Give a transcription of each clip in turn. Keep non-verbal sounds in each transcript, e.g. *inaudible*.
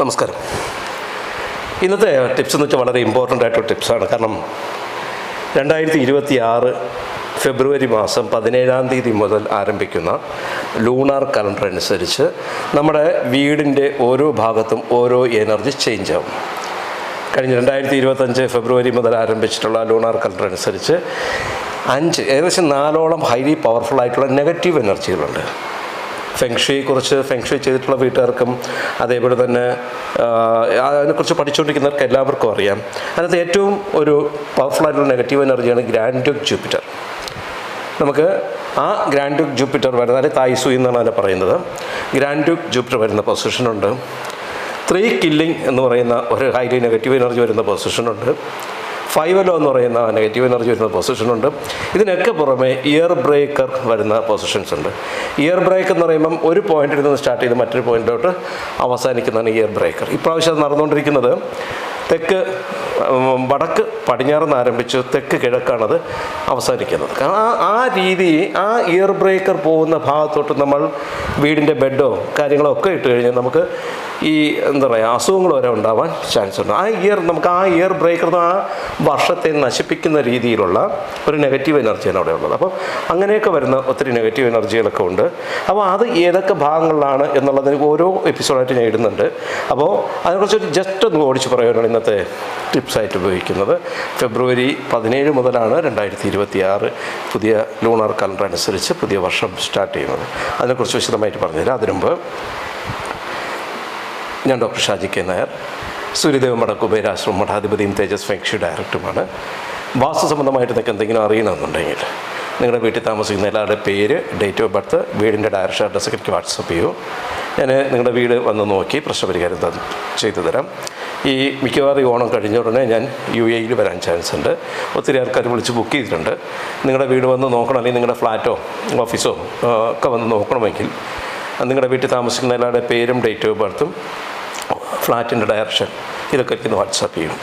നമസ്കാരം. ഇന്നത്തെ ടിപ്സ് എന്ന് വെച്ചാൽ വളരെ ഇമ്പോർട്ടന്റ് ആയിട്ടുള്ള ടിപ്സാണ് കാരണം രണ്ടായിരത്തി ഇരുപത്തി ആറ് ഫെബ്രുവരി മാസം പതിനേഴാം തീയതി മുതൽ ആരംഭിക്കുന്ന ലൂണാർ കലണ്ടർ അനുസരിച്ച് നമ്മുടെ വീടിന്റെ ഓരോ ഭാഗത്തും ഓരോ എനർജി ചേഞ്ച് ആവും. കഴിഞ്ഞ രണ്ടായിരത്തി ഇരുപത്തഞ്ച് ഫെബ്രുവരി മുതൽ ആരംഭിച്ചിട്ടുള്ള ലൂണാർ കലണ്ടർ അനുസരിച്ച് അഞ്ച് ഏകദേശം നാലോളം ഹൈലി പവർഫുൾ ആയിട്ടുള്ള നെഗറ്റീവ് എനർജികളുണ്ട് ഫെങ്ഷുയെക്കുറിച്ച് ഫെങ്ഷു ചെയ്തിട്ടുള്ള വീട്ടുകാർക്കും അതേപോലെ തന്നെ അതിനെക്കുറിച്ച് പഠിച്ചുകൊണ്ടിരിക്കുന്നവർക്ക് എല്ലാവർക്കും അറിയാം. അതിനകത്ത് ഏറ്റവും ഒരു പവർഫുൾ ആയിട്ടുള്ള നെഗറ്റീവ് എനർജിയാണ് ഗ്രാൻഡ് ജൂപ്പിറ്റർ. നമുക്ക് ആ ഗ്രാൻഡ് ഡ്യൂക്ക് ജൂപ്പിറ്റർ വരുന്ന അല്ലെങ്കിൽ തായ്സു എന്നാണ് അതിനെ പറയുന്നത്. ഗ്രാൻഡ് ഡ്യൂക്ക് ജൂപ്പിറ്റർ വരുന്ന പൊസിഷനുണ്ട് ത്രീ കില്ലിംഗ് എന്ന് പറയുന്ന ഒരു ഹൈലി നെഗറ്റീവ് എനർജി വരുന്ന പൊസിഷനുണ്ട് ഫൈവ് എലോ എന്ന് പറയുന്ന നെഗറ്റീവ് എനർജി വരുന്ന പൊസിഷനുണ്ട് ഇതിനൊക്കെ പുറമെ ഇയർ ബ്രേക്കർ വരുന്ന പൊസിഷൻസ് ഉണ്ട്. ഇയർ ബ്രേക്ക് എന്ന് പറയുമ്പം ഒരു പോയിന്റിൽ നിന്ന് സ്റ്റാർട്ട് ചെയ്ത് മറ്റൊരു പോയിന്റിലോട്ട് അവസാനിക്കുന്നതാണ് ഇയർ ബ്രേക്കർ ഇപ്രാവശ്യം അത് നടന്നുകൊണ്ടിരിക്കുന്നത് തെക്ക് വടക്ക് പടിഞ്ഞാറ് ആരംഭിച്ച് തെക്ക് കിഴക്കാണത് അവസാനിക്കുന്നത്. കാരണം ആ ആ രീതി ആ ഇയർ ബ്രേക്കർ പോകുന്ന ഭാഗത്തോട്ട് നമ്മൾ വീടിന്റെ ബെഡോ കാര്യങ്ങളോ ഒക്കെ ഇട്ട് കഴിഞ്ഞാൽ നമുക്ക് ഈ എന്താ പറയുക അസുഖങ്ങൾ വരെ ഉണ്ടാവാൻ ചാൻസ് ഉണ്ട്. ആ ഇയർ നമുക്ക് ആ ഇയർ ബ്രേക്കർ ആ വർഷത്തെ നശിപ്പിക്കുന്ന രീതിയിലുള്ള ഒരു നെഗറ്റീവ് എനർജിയാണ് അവിടെ ഉള്ളത്. അപ്പോൾ അങ്ങനെയൊക്കെ വരുന്ന ഒത്തിരി നെഗറ്റീവ് എനർജികളൊക്കെ ഉണ്ട്. അപ്പോൾ അത് ഏതൊക്കെ ഭാഗങ്ങളിലാണ് എന്നുള്ളതിന് ഓരോ എപ്പിസോഡായിട്ട് ഞാൻ ഇടുന്നുണ്ട്. അപ്പോൾ അതിനെക്കുറിച്ച് ഒരു ജസ്റ്റ് ഒന്ന് ഓടിച്ച് പറയാനാണ് ഇന്നത്തെ ടിപ്സായിട്ട് ഉപയോഗിക്കുന്നത്. ഫെബ്രുവരി പതിനേഴ് മുതലാണ് രണ്ടായിരത്തി ഇരുപത്തി ആറ് പുതിയ ലൂണാർ കലണ്ടർ അനുസരിച്ച് പുതിയ വർഷം സ്റ്റാർട്ട് ചെയ്യുന്നത്. അതിനെക്കുറിച്ച് വിശദമായിട്ട് പറഞ്ഞുതരാം. അതിനുമുമ്പ് ഞാൻ ഡോക്ടർ ഷാജി കെ നായർ. സൂര്യദേവ് മഠ കുബേരാശ്രമം മഠാധിപതിയും തേജസ് ഫെങ്ഷി ഡയറക്ടറുമാണ്. വാസ്തു സംബന്ധമായിട്ട് നിങ്ങൾക്ക് എന്തെങ്കിലും അറിയണമെന്നുണ്ടെങ്കിൽ നിങ്ങളുടെ വീട്ടിൽ താമസിക്കുന്ന എല്ലാവരുടെ പേര് ഡേറ്റ് ഓഫ് ബർത്ത് വീടിന്റെ ഡയറക്ഷൻ അഡ്രസ്സ് എനിക്ക് വാട്സപ്പ് ചെയ്യൂ. ഞാൻ നിങ്ങളുടെ വീട് വന്ന് നോക്കി പ്രശ്നപരിഹാരം ചെയ്തു തരാം. ഈ മിക്കവാറും ഈ ഓണം കഴിഞ്ഞ ഉടനെ ഞാൻ യു എയിൽ വരാൻ ചാൻസ് ഉണ്ട്. ഒത്തിരി ആൾക്കാർ വിളിച്ച് ബുക്ക് ചെയ്തിട്ടുണ്ട്. നിങ്ങളുടെ വീട് വന്ന് നോക്കണം അല്ലെങ്കിൽ നിങ്ങളുടെ ഫ്ലാറ്റോ ഓഫീസോ ഒക്കെ വന്ന് നോക്കണമെങ്കിൽ നിങ്ങളുടെ വീട്ടിൽ താമസിക്കുന്ന എല്ലാവരുടെ പേരും ഡേറ്റ് ഓഫ് ബർത്തും ഫ്ലാറ്റിന്റെ ഡയറക്ഷൻ. ഇതൊക്കെ എനിക്ക് വാട്സാപ്പ് ചെയ്യും.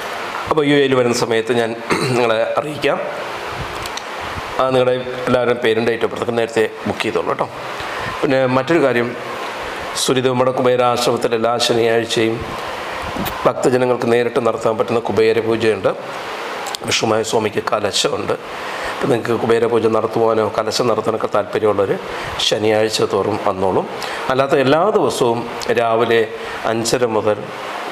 അപ്പോൾ യു എയിൽ വരുന്ന സമയത്ത് ഞാൻ *clears throat* നിങ്ങളെ അറിയിക്കാം. നിങ്ങളുടെ എല്ലാവരും പേരും ഡേറ്റ് ഓഫ് ബർത്ത് നേരത്തെ ബുക്ക് ചെയ്തോളൂ കേട്ടോ. പിന്നെ മറ്റൊരു കാര്യം സുരിത മുടക്കുബേര ആശ്രമത്തിൽ എല്ലാ ശനിയാഴ്ചയും ഭക്തജനങ്ങൾക്ക് നേരിട്ട് നടത്താൻ പറ്റുന്ന കുബേര പൂജയുണ്ട്. വിഷ്ണുമായ സ്വാമിക്ക് കലശമുണ്ട്. നിങ്ങൾക്ക് കുബേരപൂജ നടത്തുവാനോ കലശം നടത്താനൊക്കെ താല്പര്യമുള്ളവർ ശനിയാഴ്ച തോറും വന്നോളും. അല്ലാത്ത എല്ലാ ദിവസവും രാവിലെ അഞ്ചര മുതൽ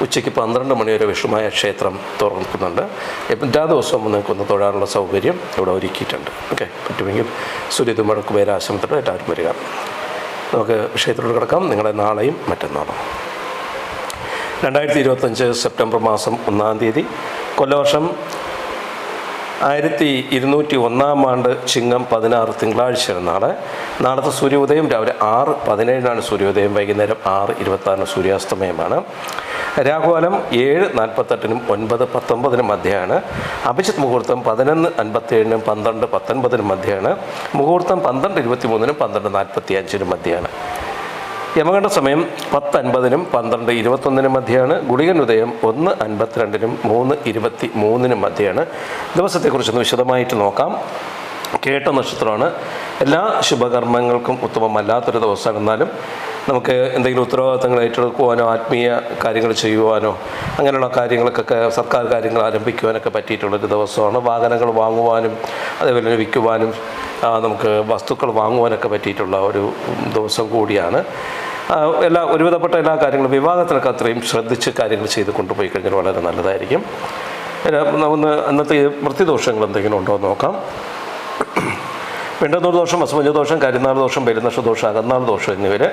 ഉച്ചയ്ക്ക് പന്ത്രണ്ട് മണി വരെ വിഷ്ണുമായ ക്ഷേത്രം തുറക്കുന്നുണ്ട്. എല്ലാ ദിവസവും നിങ്ങൾക്ക് ഒന്ന് തൊഴാനുള്ള സൗകര്യം ഇവിടെ ഒരുക്കിയിട്ടുണ്ട്. ഓക്കെ പറ്റുമെങ്കിൽ സുരിതുമഴ കുബേരാശ്രമത്തിൽ എല്ലാവരും വരിക. നമുക്ക് ക്ഷേത്രത്തിൽ കിടക്കാം. നിങ്ങളെ നാളെയും മറ്റന്നാളും. രണ്ടായിരത്തി ഇരുപത്തഞ്ച് സെപ്റ്റംബർ മാസം ഒന്നാം തീയതി. കൊല്ലവർഷം ആയിരത്തി ഇരുന്നൂറ്റി ഒന്നാം ആണ്ട് ചിങ്ങം പതിനാറ് തിങ്കളാഴ്ചയാണ് നാളെ നാളത്തെ സൂര്യോദയം രാവിലെ ആറ് പതിനേഴിനാണ് സൂര്യോദയം വൈകുന്നേരം ആറ് ഇരുപത്താറിന് സൂര്യാസ്തമയമാണ്. രാഹുകാലം ഏഴ് നാൽപ്പത്തെട്ടിനും ഒൻപത് പത്തൊമ്പതിനും മധ്യയാണ്. അഭിജിത് മുഹൂർത്തം പതിനൊന്ന് അൻപത്തേഴിനും പന്ത്രണ്ട് പത്തൊൻപതിനും മധ്യയാണ്. മുഹൂർത്തം പന്ത്രണ്ട് ഇരുപത്തി മൂന്നിനും പന്ത്രണ്ട് നാൽപ്പത്തി അഞ്ചിനും മധ്യയാണ്. യമകണ്ഠ സമയം പത്ത് അൻപതിനും പന്ത്രണ്ട് ഇരുപത്തൊന്നിനും മധ്യയാണ് ഗുളികൻ ഉദയം ഒന്ന് അൻപത്തിരണ്ടിനും മൂന്ന് ഇരുപത്തി മൂന്നിനും മധ്യയാണ് ദിവസത്തെക്കുറിച്ചൊന്ന് വിശദമായിട്ട് നോക്കാം. കേട്ട നക്ഷത്രമാണ്. എല്ലാ ശുഭകർമ്മങ്ങൾക്കും ഉത്തമമല്ലാത്തൊരു ദിവസമാണ്. എന്നാലും നമുക്ക് എന്തെങ്കിലും ഉത്തരവാദിത്തങ്ങൾ ഏറ്റെടുക്കുവാനോ ആത്മീയ കാര്യങ്ങൾ ചെയ്യുവാനോ അങ്ങനെയുള്ള കാര്യങ്ങൾക്കൊക്കെ സർക്കാർ കാര്യങ്ങൾ ആരംഭിക്കുവാനൊക്കെ പറ്റിയിട്ടുള്ളൊരു ദിവസമാണ്. വാഹനങ്ങൾ വാങ്ങുവാനും അതേപോലെ വിൽക്കുവാനും നമുക്ക് വസ്തുക്കൾ വാങ്ങുവാനൊക്കെ പറ്റിയിട്ടുള്ള ഒരു ദിവസം കൂടിയാണ്. എല്ലാ ഒരുവിധപ്പെട്ട എല്ലാ കാര്യങ്ങളും വിവാഹത്തിനൊക്കെ അത്രയും ശ്രദ്ധിച്ച് കാര്യങ്ങൾ ചെയ്ത് കൊണ്ടുപോയി കഴിഞ്ഞാൽ വളരെ നല്ലതായിരിക്കും. ഒന്ന് അന്നത്തെ വൃത്തിദോഷങ്ങൾ എന്തെങ്കിലും ഉണ്ടോ എന്ന് നോക്കാം. പിണ്ടതൂർ ദോഷം വസുമഞ്ച ദോഷം കരിനാൾ ദോഷം ബലിനക്ഷ ദോഷം അകന്നാൾ ദോഷം എന്നിവർ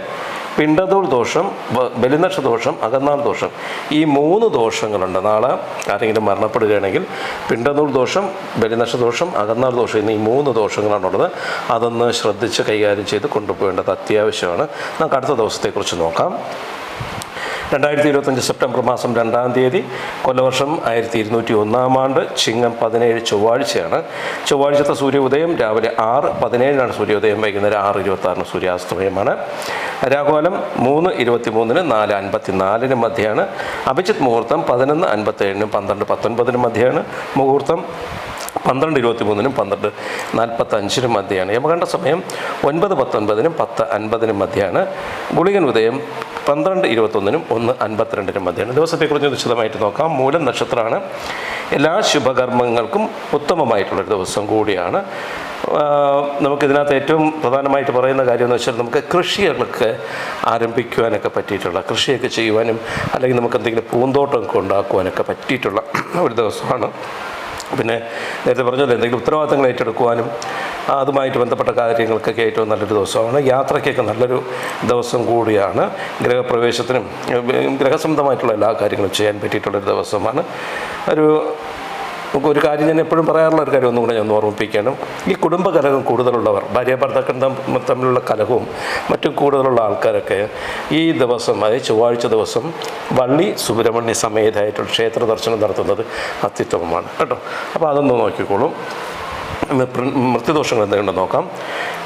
പിണ്ടതൂർ ദോഷം ബലിനക്ഷ ദോഷം അകന്നാൾ ദോഷം ഈ മൂന്ന് ദോഷങ്ങളുണ്ട്. നാളെ ആരെങ്കിലും മരണപ്പെടുകയാണെങ്കിൽ പിണ്ടതൂർ ദോഷം ബലിനക്ഷ ദോഷം അകന്നാൾ ദോഷം എന്നീ മൂന്ന് ദോഷങ്ങളാണുള്ളത്. അതൊന്ന് ശ്രദ്ധിച്ച് കൈകാര്യം ചെയ്ത് കൊണ്ടുപോകേണ്ടത് അത്യാവശ്യമാണ്. നമുക്ക് അടുത്ത ദിവസത്തെക്കുറിച്ച് നോക്കാം. രണ്ടായിരത്തി ഇരുപത്തഞ്ച് സെപ്റ്റംബർ മാസം രണ്ടാം തീയതി കൊല്ലവർഷം ആയിരത്തി ഇരുന്നൂറ്റി ഒന്നാം ആണ്ട് ചിങ്ങം പതിനേഴ് ചൊവ്വാഴ്ചയാണ്. ചൊവ്വാഴ്ചത്തെ സൂര്യോദയം രാവിലെ ആറ് പതിനേഴിനാണ് സൂര്യോദയം വൈകുന്നേരം ആറ് ഇരുപത്തി ആറിന് സൂര്യാസ്തമയമാണ്. രാഘോലം മൂന്ന് ഇരുപത്തി മൂന്നിന് നാല് അൻപത്തി നാലിന് മധ്യയാണ് അഭിജിത്ത് മുഹൂർത്തം പതിനൊന്ന് അൻപത്തേഴിനും പന്ത്രണ്ട് പത്തൊൻപതിനും മധ്യയാണ് മുഹൂർത്തം പന്ത്രണ്ട് ഇരുപത്തി മൂന്നിനും പന്ത്രണ്ട് നാൽപ്പത്തഞ്ചിനും മധ്യയാണ്. യമകണ്ഠ സമയം ഒൻപത് പത്തൊൻപതിനും പത്ത് അൻപതിനും മധ്യയാണ്. ഗുളികൻ ഉദയം പന്ത്രണ്ട് ഇരുപത്തൊന്നിനും ഒന്ന് അൻപത്തിരണ്ടിനും മധ്യയാണ്. ദിവസത്തെക്കുറിച്ച് വിശദമായിട്ട് നോക്കാം. മൂലം നക്ഷത്രമാണ്. എല്ലാ ശുഭകർമ്മങ്ങൾക്കും ഉത്തമമായിട്ടുള്ളൊരു ദിവസം കൂടിയാണ്. നമുക്കിതിനകത്ത് ഏറ്റവും പ്രധാനമായിട്ട് പറയുന്ന കാര്യം എന്ന് വെച്ചാൽ നമുക്ക് കൃഷികളൊക്കെ ആരംഭിക്കുവാനൊക്കെ പറ്റിയിട്ടുള്ള കൃഷിയൊക്കെ ചെയ്യുവാനും അല്ലെങ്കിൽ നമുക്ക് എന്തെങ്കിലും പൂന്തോട്ടമൊക്കെ ഉണ്ടാക്കുവാനൊക്കെ പറ്റിയിട്ടുള്ള ഒരു ദിവസമാണ്. പിന്നെ നേരത്തെ പറഞ്ഞല്ലോ എന്തെങ്കിലും ഉത്തരവാദിത്തങ്ങൾ ഏറ്റെടുക്കുവാനും അതുമായിട്ട് ബന്ധപ്പെട്ട കാര്യങ്ങൾക്കൊക്കെ ഏറ്റവും നല്ലൊരു ദിവസമാണ്. യാത്രയ്ക്കൊക്കെ നല്ലൊരു ദിവസം കൂടിയാണ്. ഗ്രഹപ്രവേശത്തിനും ഗ്രഹസംബന്ധമായിട്ടുള്ള എല്ലാ കാര്യങ്ങളും ചെയ്യാൻ പറ്റിയിട്ടുള്ളൊരു ദിവസമാണ്. ഒരു നമുക്ക് ഒരു കാര്യം ഞാൻ എപ്പോഴും പറയാറുള്ള ഒരു കാര്യം ഒന്നും ഞാൻ ഒന്ന് ഓർമ്മിപ്പിക്കണം. ഈ കുടുംബ കലഹം കൂടുതലുള്ളവർ ഭാര്യ ഭർത്താക്കൾ തമ്മിലുള്ള കലഹവും മറ്റും കൂടുതലുള്ള ആൾക്കാരൊക്കെ ഈ ദിവസം അതായത് ചൊവ്വാഴ്ച ദിവസം വള്ളി സുബ്രഹ്മണ്യ സമേതമായിട്ടുള്ള ക്ഷേത്ര ദർശനം നടത്തുന്നത് അത്യുത്തമമാണ്. കേട്ടോ? അപ്പോൾ അതൊന്ന് നോക്കിക്കോളും. മൃത്യുദോഷങ്ങൾ എന്തെങ്കിലും നോക്കാം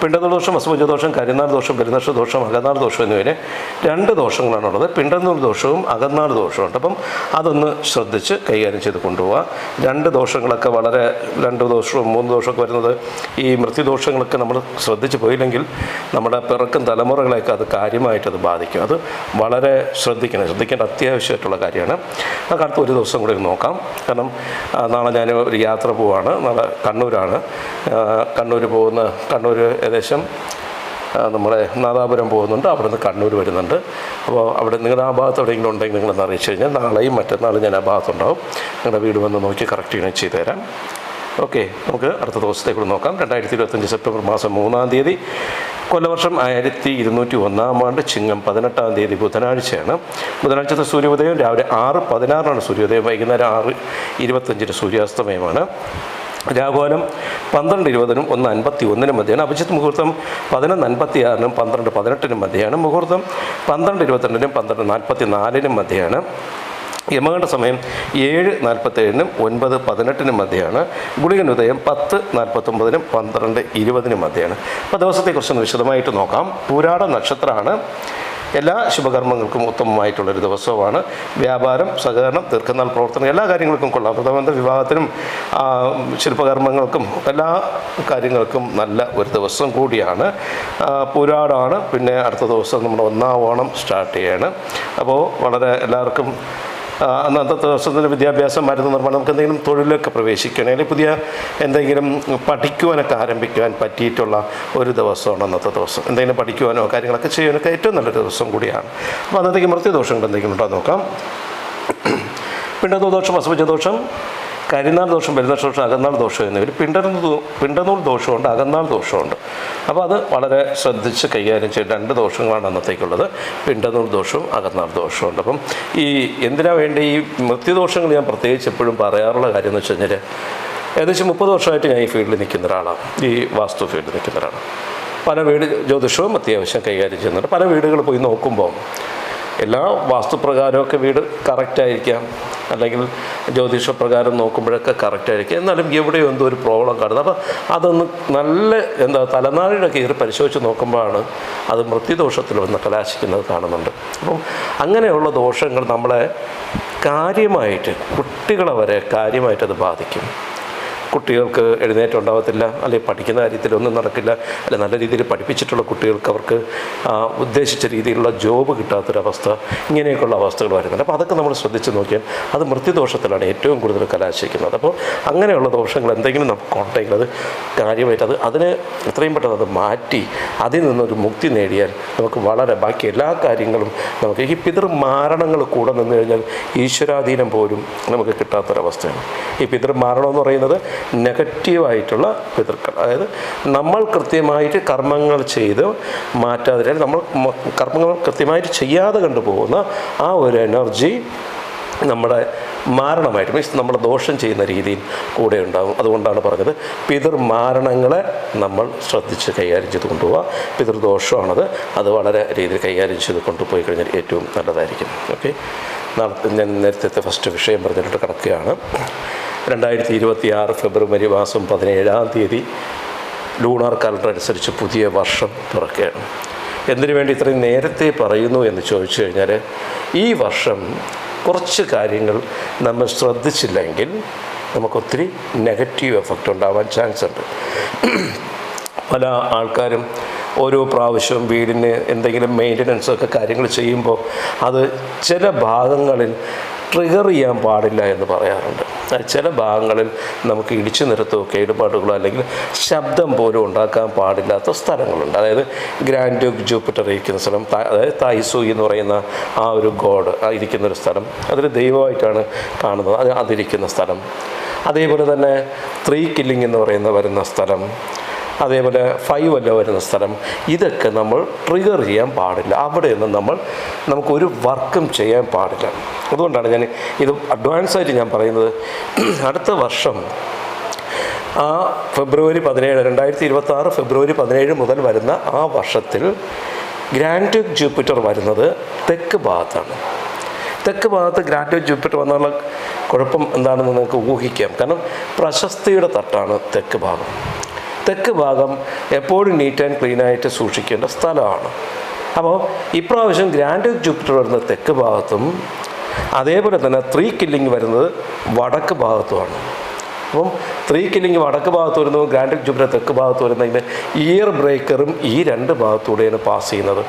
പിണ്ടനൂർ അസുഭജദോഷം കരിനാൾ ദോഷം പെരുന്നക്ഷ ദോഷം അകന്നാൾ ദോഷം എന്നിവരെ രണ്ട് ദോഷങ്ങളാണുള്ളത്. പിണ്ടനൂർ ദോഷവും അകന്നാൾ ദോഷവും ഉണ്ട് അപ്പം അതൊന്ന് ശ്രദ്ധിച്ച് കൈകാര്യം ചെയ്ത് കൊണ്ടുപോവുക രണ്ട് ദോഷങ്ങളൊക്കെ വളരെ രണ്ട് ദോഷവും മൂന്ന് ദോഷമൊക്കെ വരുന്നത് ഈ മൃത്യുദോഷങ്ങളൊക്കെ നമ്മൾ ശ്രദ്ധിച്ച് പോയില്ലെങ്കിൽ നമ്മുടെ പിറക്കും തലമുറകളെയൊക്കെ അത് കാര്യമായിട്ടത് ബാധിക്കും. അത് വളരെ ശ്രദ്ധിക്കണം. ശ്രദ്ധിക്കേണ്ട അത്യാവശ്യമായിട്ടുള്ള കാര്യമാണ്. ആ കാലത്ത് ഒരു ദിവസം കൂടി നോക്കാം. കാരണം നാളെ ഞാൻ ഒരു യാത്ര പോവാണ്. നാളെ കണ്ണൂരാണ്. കണ്ണൂർ പോകുന്ന കണ്ണൂർ ഏകദേശം നമ്മുടെ നാദാപുരം പോകുന്നുണ്ട് അവിടെ നിന്ന് കണ്ണൂർ വരുന്നുണ്ട്. അപ്പോൾ അവിടെ നിങ്ങളുടെ ആ ഭാഗത്ത് എവിടെയെങ്കിലും ഉണ്ടെങ്കിൽ നിങ്ങളൊന്ന് അറിയിച്ചു കഴിഞ്ഞാൽ നാളെയും മറ്റന്നാളും ഞാൻ ആ ഭാഗത്തുണ്ടാവും. നിങ്ങളുടെ വീട് വന്ന് നോക്കി കറക്റ്റ് ചെയ്യണം ചെയ്തു തരാം. ഓക്കെ നമുക്ക് അടുത്ത ദിവസത്തേക്കൂടെ നോക്കാം. രണ്ടായിരത്തി ഇരുപത്തഞ്ച് സെപ്റ്റംബർ മാസം മൂന്നാം തീയതി കൊല്ലവർഷം ആയിരത്തി ഇരുന്നൂറ്റി ഒന്നാം ആണ്ട് ചിങ്ങം പതിനെട്ടാം തീയതി ബുധനാഴ്ചയാണ്. ബുധനാഴ്ചത്തെ സൂര്യോദയം രാവിലെ ആറ് പതിനാറിനാണ് സൂര്യോദയം വൈകുന്നേരം ആറ് ഇരുപത്തഞ്ചിന് സൂര്യാസ്തമയമാണ്. രാഘോലം പന്ത്രണ്ട് ഇരുപതിനും ഒന്ന് അൻപത്തി ഒന്നിനും മധ്യയാണ് അഭിജിത്ത് മുഹൂർത്തം പതിനൊന്ന് അൻപത്തി ആറിനും പന്ത്രണ്ട് പതിനെട്ടിനും മധ്യയാണ് മുഹൂർത്തം പന്ത്രണ്ട് ഇരുപത്തിരണ്ടിനും പന്ത്രണ്ട് നാൽപ്പത്തി നാലിനും മധ്യയാണ്. യമകണ്ഠ സമയം ഏഴ് നാൽപ്പത്തേഴിനും ഒൻപത് പതിനെട്ടിനും മധ്യയാണ്. ഗുളികൻ ഉദയം പത്ത് നാൽപ്പത്തൊമ്പതിനും പന്ത്രണ്ട് ഇരുപതിനും മധ്യയാണ്. അപ്പോൾ ദിവസത്തെക്കുറിച്ചൊന്ന് വിശദമായിട്ട് നോക്കാം. പൂരാട നക്ഷത്രമാണ്. എല്ലാ ശുഭകർമ്മങ്ങൾക്കും ഉത്തമമായിട്ടുള്ളൊരു ദിവസമാണ്. വ്യാപാരം സഹകരണം ദീർഘനാൾ പ്രവർത്തനം എല്ലാ കാര്യങ്ങൾക്കും കൊള്ളാം. പ്രഥമന്ത വിവാഹത്തിനും ശില്പകർമ്മങ്ങൾക്കും എല്ലാ കാര്യങ്ങൾക്കും നല്ല ഒരു ദിവസം കൂടിയാണ്. പൂരാടാണ്. പിന്നെ അടുത്ത ദിവസം നമ്മുടെ ഒന്നാം ഓണം സ്റ്റാർട്ട് ചെയ്യാണ്. അപ്പോൾ വളരെ എല്ലാവർക്കും അന്നത്തെ ദിവസത്തിന്റെ വിദ്യാഭ്യാസം മരുന്ന് നിർമ്മാണം നമുക്ക് എന്തെങ്കിലും തൊഴിലൊക്കെ പ്രവേശിക്കണം അല്ലെങ്കിൽ പുതിയ എന്തെങ്കിലും പഠിക്കുവാനൊക്കെ ആരംഭിക്കുവാൻ പറ്റിയിട്ടുള്ള ഒരു ദിവസമാണ് അന്നത്തെ ദിവസം. എന്തെങ്കിലും പഠിക്കുവാനോ കാര്യങ്ങളൊക്കെ ചെയ്യാനൊക്കെ ഏറ്റവും നല്ലൊരു ദിവസം കൂടിയാണ്. അപ്പോൾ അന്നത്തേക്ക് മൃത്യുദോഷങ്ങൾ എന്തെങ്കിലും ഉണ്ടോ നോക്കാം. പിണ്ടതോ ദോഷം അസുഭജ ദോഷം കരിനാൾ ദോഷം പെരുന്നാൾ ദോഷം അകന്നാൾ ദോഷം എന്നിവർ പിണ്ടനൂൽ പിണ്ടനൂൽ ദോഷമുണ്ട് അകന്നാൾ ദോഷമുണ്ട്. അപ്പോൾ അത് വളരെ ശ്രദ്ധിച്ച് കൈകാര്യം ചെയ്ത് രണ്ട് ദോഷങ്ങളാണ് അന്നത്തേക്കുള്ളത്. പിണ്ടനൂൽ ദോഷവും അകന്നാൾ ദോഷമുണ്ട് അപ്പം ഈ എന്തിനാ വേണ്ടി? ഈ മൃത്യുദോഷങ്ങൾ ഞാൻ പ്രത്യേകിച്ച് എപ്പോഴും പറയാറുള്ള കാര്യം എന്ന് വെച്ച് കഴിഞ്ഞാൽ ഏകദേശം മുപ്പത് വർഷമായിട്ട് ഞാൻ ഈ ഫീൽഡിൽ നിൽക്കുന്ന ഒരാളാണ്. ഈ വാസ്തു ഫീൽഡിൽ നിൽക്കുന്ന ഒരാളാണ്. പല വീട് ജ്യോതിഷവും അത്യാവശ്യം കൈകാര്യം ചെയ്യുന്നുണ്ട്. പല വീടുകൾ പോയി നോക്കുമ്പോൾ എല്ലാ വാസ്തുപ്രകാരമൊക്കെ വീട് കറക്റ്റായിരിക്കാം. അല്ലെങ്കിൽ ജ്യോതിഷപ്രകാരം നോക്കുമ്പോഴൊക്കെ കറക്റ്റായിരിക്കും. എന്നാലും എവിടെയോ എന്തോ ഒരു പ്രോബ്ലം കാണുന്നത് അപ്പോൾ അതൊന്ന് നല്ല എന്താ തലനാഴിയുടെ കയറി പരിശോധിച്ച് നോക്കുമ്പോഴാണ് അത് മൃത്യുദോഷത്തിൽ വന്ന് കലാശിക്കുന്നത് കാണുന്നുണ്ട്. അപ്പം അങ്ങനെയുള്ള ദോഷങ്ങൾ നമ്മളെ കാര്യമായിട്ട് കുട്ടികളെ വരെ കാര്യമായിട്ട് അത് ബാധിക്കും. കുട്ടികൾക്ക് എഴുന്നേറ്റം ഉണ്ടാകത്തില്ല അല്ലെങ്കിൽ പഠിക്കുന്ന കാര്യത്തിൽ ഒന്നും നടക്കില്ല അല്ല നല്ല രീതിയിൽ പഠിപ്പിച്ചിട്ടുള്ള കുട്ടികൾക്ക് അവർക്ക് ഉദ്ദേശിച്ച രീതിയിലുള്ള ജോബ് കിട്ടാത്തൊരവസ്ഥ ഇങ്ങനെയൊക്കെയുള്ള അവസ്ഥകൾ വരുന്നുണ്ട്. അപ്പോൾ അതൊക്കെ നമ്മൾ ശ്രദ്ധിച്ച് നോക്കിയാൽ അത് മൃത്യുദോഷത്തിലാണ് ഏറ്റവും കൂടുതൽ കലാശിക്കുന്നത്. അപ്പോൾ അങ്ങനെയുള്ള ദോഷങ്ങൾ എന്തെങ്കിലും നമുക്ക് ഉണ്ടെങ്കിൽ അത് കാര്യമായിട്ട് അത് അതിന് എത്രയും പെട്ടെന്ന് അത് മാറ്റി അതിൽ നിന്നൊരു മുക്തി നേടിയാൽ നമുക്ക് വളരെ ബാക്കി എല്ലാ കാര്യങ്ങളും നമുക്ക് ഈ പിതൃ പിതൃമാരണങ്ങൾ കൂടെ നിന്ന് കഴിഞ്ഞാൽ ഈശ്വരാധീനം പോലും നമുക്ക് കിട്ടാത്തൊരവസ്ഥയാണ്. ഈ പിതൃമാരണം എന്ന് പറയുന്നത് നെഗറ്റീവായിട്ടുള്ള പിതൃക്കൾ. അതായത് നമ്മൾ കൃത്യമായിട്ട് കർമ്മങ്ങൾ ചെയ്ത് മാറ്റാതെ നമ്മൾ കർമ്മങ്ങൾ കൃത്യമായിട്ട് ചെയ്യാതെ കണ്ടുപോകുന്ന ആ ഒരു എനർജി നമ്മുടെ മാരണമായിട്ട് മീൻസ് നമ്മൾ ദോഷം ചെയ്യുന്ന രീതിയിൽ കൂടെ ഉണ്ടാകും അതുകൊണ്ടാണ് പറഞ്ഞത് പിതൃമാരണങ്ങളെ നമ്മൾ ശ്രദ്ധിച്ച് കൈകാര്യം ചെയ്ത് കൊണ്ടുപോവുക. പിതൃദോഷമാണത്. അത് വളരെ രീതിയിൽ കൈകാര്യം ചെയ്ത് കൊണ്ടുപോയി കഴിഞ്ഞാൽ ഏറ്റവും നല്ലതായിരിക്കും. ഓക്കെ ഞാൻ നേരത്തെ ഫസ്റ്റ് വിഷയം പറഞ്ഞിട്ട് കിടക്കുകയാണ്. രണ്ടായിരത്തി ഇരുപത്തി ആറ് ഫെബ്രുവരി മാസം പതിനേഴാം തീയതി ലൂണാർ കലണ്ടർ അനുസരിച്ച് പുതിയ വർഷം തുറക്കുകയാണ്. എന്തിനു വേണ്ടി ഇത്രയും നേരത്തെ പറയുന്നു എന്ന് ചോദിച്ചു കഴിഞ്ഞാൽ ഈ വർഷം കുറച്ച് കാര്യങ്ങൾ നമ്മൾ ശ്രദ്ധിച്ചില്ലെങ്കിൽ നമുക്കൊത്തിരി നെഗറ്റീവ് എഫക്റ്റ് ഉണ്ടാവാൻ ചാൻസ് ഉണ്ട്. പല ആൾക്കാരും ഓരോ പ്രാവശ്യവും വീടിന് എന്തെങ്കിലും മെയിന്റനൻസ് ഒക്കെ കാര്യങ്ങൾ ചെയ്യുമ്പോൾ അത് ചില ഭാഗങ്ങളിൽ ട്രിഗർ ചെയ്യാൻ പാടില്ല എന്ന് പറയാറുണ്ട്. ചില ഭാഗങ്ങളിൽ നമുക്ക് ഇടിച്ചു നിരത്തുകയോ കേടുപാടുകളോ അല്ലെങ്കിൽ ശബ്ദം പോലും ഉണ്ടാക്കാൻ പാടില്ലാത്ത സ്ഥലങ്ങളുണ്ട്. അതായത് ഗ്രാൻഡ് ഡ്യൂക്ക് ജൂപ്പിറ്റർ ഇരിക്കുന്ന സ്ഥലം അതായത് തായ്സു എന്ന് പറയുന്ന ആ ഒരു ഗോഡ് ഇരിക്കുന്ന ഒരു സ്ഥലം. അതൊരു ദൈവമായിട്ടാണ് കാണുന്നത്. അത് അതിരിക്കുന്ന സ്ഥലം. അതേപോലെ തന്നെ ത്രീ കില്ലിംഗ് എന്ന് പറയുന്ന വരുന്ന സ്ഥലം. അതേപോലെ ഫൈവ് അല്ല വരുന്ന സ്ഥലം? ഇതൊക്കെ നമ്മൾ ട്രിഗർ ചെയ്യാൻ പാടില്ല. അവിടെയൊന്നും നമ്മൾ നമുക്കൊരു വർക്കും ചെയ്യാൻ പാടില്ല. അതുകൊണ്ടാണ് ഞാൻ ഇത് അഡ്വാൻസായിട്ട് ഞാൻ പറയുന്നത്. അടുത്ത വർഷം ആ ഫെബ്രുവരി പതിനേഴ് രണ്ടായിരത്തി ഇരുപത്തി ആറ് ഫെബ്രുവരി പതിനേഴ് മുതൽ വരുന്ന ആ വർഷത്തിൽ ഗ്രാൻഡ് ജൂപ്പിറ്റർ വരുന്നത് തെക്ക് ഭാഗത്താണ്. തെക്ക് ഭാഗത്ത് ഗ്രാൻഡ് ജൂപ്പിറ്റർ വന്നുള്ള കുഴപ്പം എന്താണെന്ന് നിങ്ങൾക്ക് ഊഹിക്കാം. കാരണം പ്രശസ്തിയുടെ തട്ടാണ് തെക്ക് ഭാഗം. തെക്ക് ഭാഗം എപ്പോഴും നീറ്റ് ആൻഡ് ക്ലീൻ ആയിട്ട് സൂക്ഷിക്കേണ്ട സ്ഥലമാണ്. അപ്പോൾ ഇപ്രാവശ്യം ഗ്രാൻഡ് ജൂപ്പിറ്റർ വരുന്ന തെക്ക് ഭാഗത്തും അതേപോലെ തന്നെ ത്രീ കില്ലിംഗ് വരുന്നത് വടക്ക് ഭാഗത്തുമാണ്. അപ്പം ത്രീ കില്ലിംഗ് വടക്ക് ഭാഗത്ത് വരുന്നു ഗ്രാൻഡ് ജൂപ്പിറ്റർ തെക്ക് ഭാഗത്ത് വരുന്നതിന് ഇയർ ബ്രേക്കറും ഈ രണ്ട് ഭാഗത്തൂടെയാണ് പാസ് ചെയ്യുന്നത്.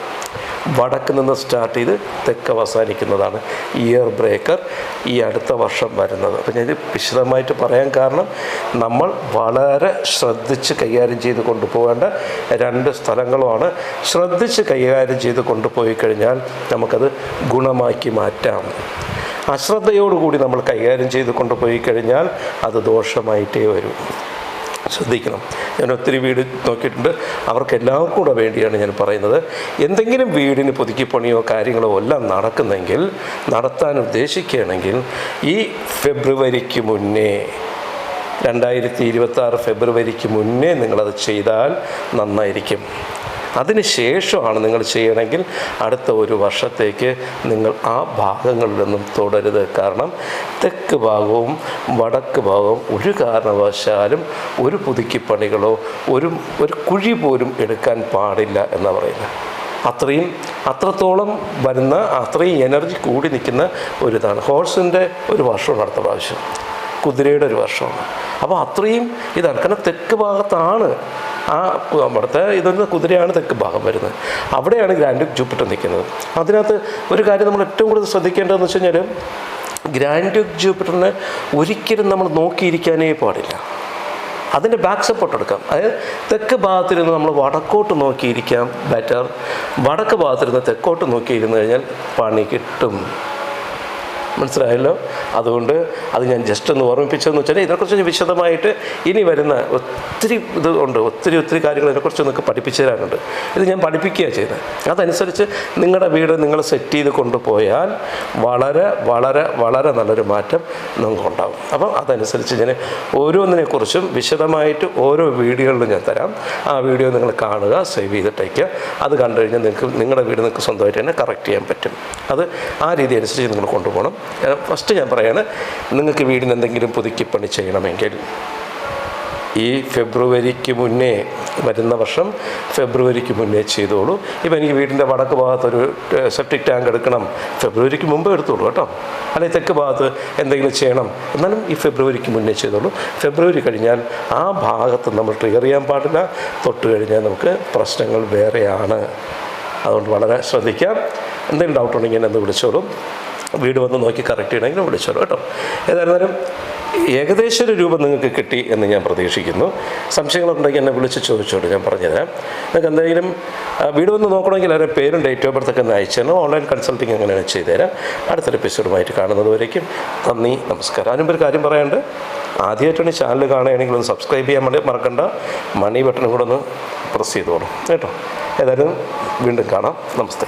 വടക്ക് നിന്ന് സ്റ്റാർട്ട് ചെയ്ത് തെക്ക് അവസാനിക്കുന്നതാണ് ഇയർ ബ്രേക്കർ ഈ അടുത്ത വർഷം വരുന്നത്. അപ്പം ഞാൻ വിശദമായിട്ട് പറയാൻ കാരണം നമ്മൾ വളരെ ശ്രദ്ധിച്ച് കൈകാര്യം ചെയ്ത് കൊണ്ടുപോകേണ്ട രണ്ട് സ്ഥലങ്ങളുമാണ്. ശ്രദ്ധിച്ച് കൈകാര്യം ചെയ്ത് കൊണ്ടുപോയി കഴിഞ്ഞാൽ നമുക്കത് ഗുണമാക്കി മാറ്റാം. അശ്രദ്ധയോടുകൂടി നമ്മൾ കൈകാര്യം ചെയ്ത് കൊണ്ടുപോയി കഴിഞ്ഞാൽ അത് ദോഷമായിട്ടേ വരൂ. ശ്രദ്ധിക്കണം. ഞാൻ ഒത്തിരി വീട് നോക്കിയിട്ടുണ്ട്. അവർക്ക് എല്ലാവർക്കും കൂടെ വേണ്ടിയാണ് ഞാൻ പറയുന്നത്. എന്തെങ്കിലും വീടിന് പുതുക്കിപ്പണിയോ കാര്യങ്ങളോ എല്ലാം നടക്കുന്നെങ്കിൽ നടത്താൻ ഉദ്ദേശിക്കുകയാണെങ്കിൽ ഈ ഫെബ്രുവരിക്ക് മുന്നേ രണ്ടായിരത്തി ഇരുപത്തി ഫെബ്രുവരിക്ക് മുന്നേ നിങ്ങളത് ചെയ്താൽ നന്നായിരിക്കും. അതിന് ശേഷമാണ് നിങ്ങൾ ചെയ്യണമെങ്കിൽ അടുത്ത ഒരു വർഷത്തേക്ക് നിങ്ങൾ ആ ഭാഗങ്ങളിൽ നിന്നും തുടരുത്. കാരണം തെക്ക് ഭാഗവും വടക്ക് ഭാഗവും ഒരു കാരണവശാലും ഒരു പുതുക്കിപ്പണികളോ ഒരു ഒരു കുഴി പോലും എടുക്കാൻ പാടില്ല എന്നാണ് പറയുന്നത്. അത്രയും അത്രത്തോളം വരുന്ന അത്രയും എനർജി കൂടി നിൽക്കുന്ന ഒരു ഇതാണ് ഹോഴ്സിന്റെ ഒരു വർഷമാണ് അടുത്ത പ്രാവശ്യം. കുതിരയുടെ ഒരു വർഷമാണ്. അപ്പോൾ അത്രയും ഇതാണ്. കാരണം തെക്ക് ഭാഗത്താണ് ആ അവിടുത്തെ ഇതൊന്ന് കുതിരയാണ് തെക്ക് ഭാഗം വരുന്നത്. അവിടെയാണ് ഗ്രാൻഡ് ജൂപ്പിറ്റർ നിൽക്കുന്നത്. അതിനകത്ത് ഒരു കാര്യം നമ്മൾ ഏറ്റവും കൂടുതൽ ശ്രദ്ധിക്കേണ്ടതെന്ന് വെച്ച് കഴിഞ്ഞാൽ ഗ്രാൻഡ് ജൂപ്പിറ്ററിനെ ഒരിക്കലും നമ്മൾ നോക്കിയിരിക്കാനേ പാടില്ല. അതിന്റെ ബാക്ക് സപ്പോർട്ട് എടുക്കാം. അതായത് തെക്ക് ഭാഗത്തിരുന്ന് നമ്മൾ വടക്കോട്ട് നോക്കിയിരിക്കാം ബെറ്റർ വടക്ക് ഭാഗത്തിരുന്ന് തെക്കോട്ട് നോക്കിയിരുന്നു കഴിഞ്ഞാൽ പണി കിട്ടും. മനസ്സിലായല്ലോ? അതുകൊണ്ട് അത് ഞാൻ ജസ്റ്റ് ഒന്ന് ഓർമ്മിപ്പിച്ചതെന്ന് വെച്ചാൽ ഇതിനെക്കുറിച്ച് വിശദമായിട്ട് ഇനി വരുന്ന ഒത്തിരി ഇത് ഉണ്ട്. ഒത്തിരി ഒത്തിരി കാര്യങ്ങൾ ഇതിനെക്കുറിച്ച് നിങ്ങൾക്ക് പഠിപ്പിച്ചു തരാനുണ്ട്. ഇത് ഞാൻ പഠിപ്പിക്കുകയാണ് ചെയ്യുന്നത്. അതനുസരിച്ച് നിങ്ങളുടെ വീട് നിങ്ങൾ സെറ്റ് ചെയ്ത് കൊണ്ടുപോയാൽ വളരെ വളരെ വളരെ നല്ലൊരു മാറ്റം നിങ്ങൾക്കുണ്ടാകും അപ്പം അതനുസരിച്ച് ഞാൻ ഓരോന്നിനെക്കുറിച്ചും വിശദമായിട്ട് ഓരോ വീഡിയോകളിലും ഞാൻ തരാം. ആ വീഡിയോ നിങ്ങൾ കാണുക സേവ് ചെയ്തിട്ടേക്കുക അത് കണ്ടു കഴിഞ്ഞാൽ നിങ്ങൾക്ക് നിങ്ങളുടെ വീട് നിങ്ങൾക്ക് സ്വന്തമായിട്ട് തന്നെ കറക്റ്റ് ചെയ്യാൻ പറ്റും. അത് ആ രീതി അനുസരിച്ച് നിങ്ങൾ കൊണ്ടുപോകണം. ഫസ്റ്റ് ഞാൻ പറയാണ് നിങ്ങൾക്ക് വീടിന് എന്തെങ്കിലും പുതുക്കിപ്പണി ചെയ്യണമെങ്കിൽ ഈ ഫെബ്രുവരിക്ക് മുന്നേ വരുന്ന വർഷം ഫെബ്രുവരിക്ക് മുന്നേ ചെയ്തോളൂ. ഇപ്പം എനിക്ക് വീടിന്റെ വടക്ക് ഭാഗത്തൊരു സെപ്റ്റിക് ടാങ്ക് എടുക്കണം ഫെബ്രുവരിക്ക് മുമ്പ് എടുത്തോളൂ കേട്ടോ. അല്ലെങ്കിൽ തെക്ക് ഭാഗത്ത് എന്തെങ്കിലും ചെയ്യണം എന്നാലും ഈ ഫെബ്രുവരിക്ക് മുന്നേ ചെയ്തോളൂ. ഫെബ്രുവരി കഴിഞ്ഞാൽ ആ ഭാഗത്ത് നമ്മൾ ട്രിഗർ ചെയ്യാൻ പാടില്ല. തൊട്ട് കഴിഞ്ഞാൽ നമുക്ക് പ്രശ്നങ്ങൾ വേറെയാണ്. അതുകൊണ്ട് വളരെ ശ്രദ്ധിക്കാം. എന്തെങ്കിലും ഡൗട്ട് ഉണ്ടെങ്കിൽ എന്നെ വിളിച്ചോളൂ. വീട് വന്ന് നോക്കി കറക്റ്റ് ചെയ്യണമെങ്കിൽ വിളിച്ചോളൂ കേട്ടോ. ഏതായിരുന്നാലും ഏകദേശം ഒരു രൂപം നിങ്ങൾക്ക് കിട്ടി എന്ന് ഞാൻ പ്രതീക്ഷിക്കുന്നു. സംശയങ്ങളുണ്ടെങ്കിൽ എന്നെ വിളിച്ച് ചോദിച്ചോളൂ ഞാൻ പറഞ്ഞുതരാം. നിങ്ങൾക്ക് എന്തെങ്കിലും വീട് വന്ന് നോക്കണമെങ്കിൽ അവരുടെ പേരും ഡേറ്റ് ഓഫ് ബർത്തൊക്കെ ഒന്ന് അയച്ചു ഓൺലൈൻ കൺസൾട്ടിങ് അങ്ങനെ ചെയ്തുതരാം അടുത്തൊരു എപ്പിസോഡുമായിട്ട് കാണുന്നതുവരേക്കും നന്ദി നമസ്കാരം. അതിനുമ്പ് ഒരു കാര്യം പറയാണ്ട് ആദ്യമായിട്ടാണ് ചാനൽ കാണുകയാണെങ്കിൽ ഒന്ന് സബ്സ്ക്രൈബ് ചെയ്യാൻ വേണ്ടി മറക്കണ്ട. മണി ബട്ടൺ കൂടെ ഒന്ന് പ്രസ് ചെയ്തോളൂ. കേട്ടോ. ഏതായാലും വീണ്ടും കാണാം. നമസ്തേ.